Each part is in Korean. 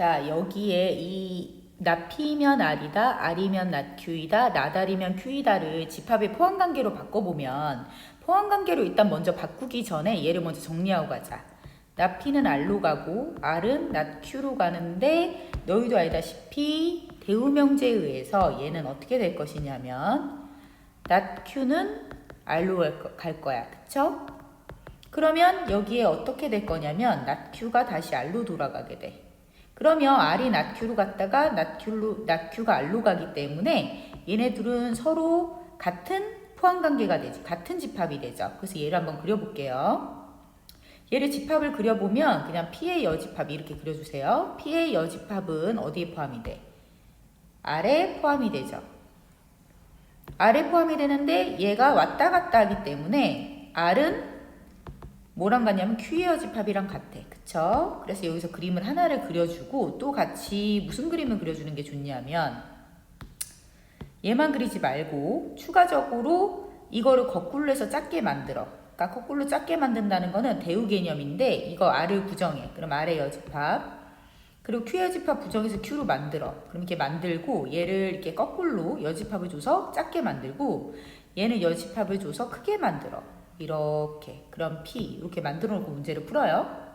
자, 여기에 이 나피면 R이다, R이면 나Q이다, 나달이면 Q이다를 집합의 포함관계로 바꿔보면 포함관계로 일단 먼저 바꾸기 전에 얘를 먼저 정리하고 가자. 나피는 R로 가고 R은 나Q로 가는데 너희도 알다시피 대우명제에 의해서 얘는 어떻게 될 것이냐면 R로 갈 거- 갈 거야. 그쵸? 그러면 여기에 어떻게 될 거냐면 나Q가 다시 R로 돌아가게 돼. 그러면 R이 나Q로 갔다가 나Q로, 나Q가 R로 가기 때문에 얘네들은 서로 같은 포함관계가 되지. 같은 집합이 되죠. 그래서 얘를 한번 그려볼게요. 얘를 집합을 그려보면 그냥 P의 여집합 이렇게 그려주세요. P의 여집합은 어디에 포함이 돼? R에 포함이 되죠. R에 포함이 되는데 얘가 왔다 갔다 하기 때문에 R은 뭐랑 같냐면 Q의 여집합이랑 같아. 그쵸? 그래서 여기서 그림을 하나를 그려주고 또 같이 무슨 그림을 그려주는 게 좋냐면 얘만 그리지 말고 추가적으로 이거를 거꾸로 해서 작게 만들어. 그러니까 거꾸로 작게 만든다는 거는 대우 개념인데 이거 R을 부정해. 그럼 R의 여집합. 그리고 Q 여집합 부정해서 Q로 만들어. 그럼 이렇게 만들고 얘를 이렇게 거꾸로 여집합을 줘서 작게 만들고 얘는 여집합을 줘서 크게 만들어. 이렇게. 그럼 P 이렇게 만들어 놓고 문제를 풀어요.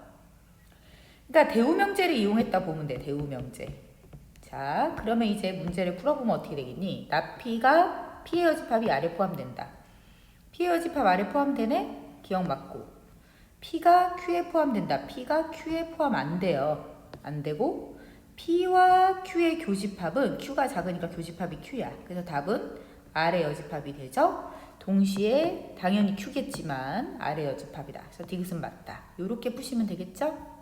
그러니까 대우명제를 이용했다 보면 돼. 대우명제. 자, 그러면 이제 문제를 풀어보면 어떻게 되겠니? 나 P가 P의 여집합이 아래 포함된다. P의 여집합 아래 포함되네? 기억 맞고. P가 Q에 포함된다. P가 Q에 포함 안 돼요. 안 되고 P와 Q의 교집합은 Q가 작으니까 교집합이 Q야. 그래서 답은 R의 여집합이 되죠. 동시에 당연히 Q겠지만 R의 여집합이다. 그래서 디귿은 맞다. 이렇게 푸시면 되겠죠?